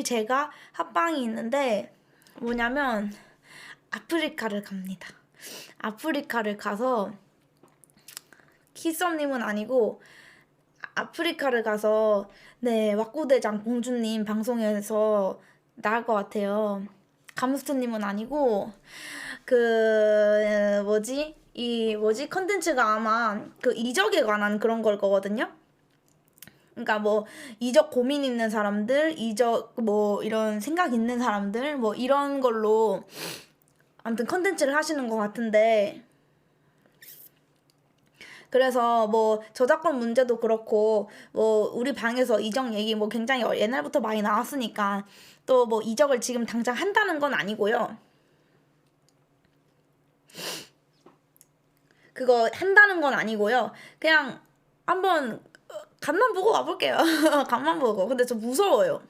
내일 제가 합방이 있는데 뭐냐면 아프리카를 갑니다. 아프리카를 가서 키썸님은 아니고 아프리카를 가서 네 왁구대장 공주님 방송에서 나갈 것 같아요. 감스트님은 아니고 그 뭐지 이 뭐지 컨텐츠가 아마 그 이적에 관한 그런 걸 거거든요. 그러니까 뭐 이적 고민 있는 사람들, 이적 뭐 이런 생각 있는 사람들 뭐 이런 걸로 아무튼 컨텐츠를 하시는 것 같은데 그래서 뭐 저작권 문제도 그렇고 뭐 우리 방에서 이적 얘기 뭐 굉장히 옛날부터 많이 나왔으니까 또 뭐 이적을 지금 당장 한다는 건 아니고요. 그거 한다는 건 아니고요. 그냥 한번 어, 간만 보고 와볼게요. 간만 보고. 근데 저 무서워요.